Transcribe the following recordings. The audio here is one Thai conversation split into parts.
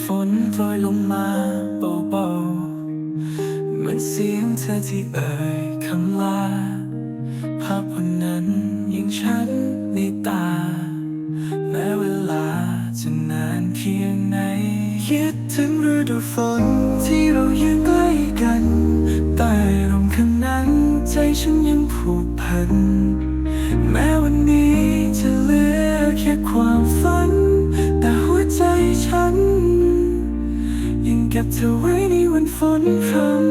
ฝนโปรยลงมาเบาๆเหมือนเสียงเธอที่เอ่ยคำลา ภาพวันนั้นยังชัดในตา แม้เวลาจะนานเพียงไหน คิดถึงฤดูฝนที่เรายืนใกล้กันใต้ร่มคืนนั้น ใจฉันยังผูกพัน แม้ บเธอไว้ในวันฝนพรำ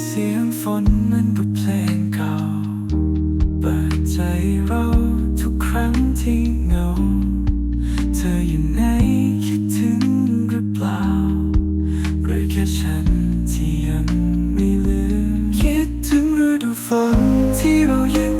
เสียงฝนเหมือนบทเพลงเก่า เปิดใจเราทุกครั้งที่เหงา เธออยู่ไหนคิดถึงหรือเปล่าหรือแค่ฉันที่ยังไม่ลืม คิดถึงฤดูฝนที่เรายืน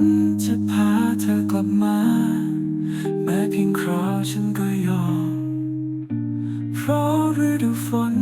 นจะพาเธอกลับมา แม้เพียงคราวฉันก็ยอม เพราะฤดูฝน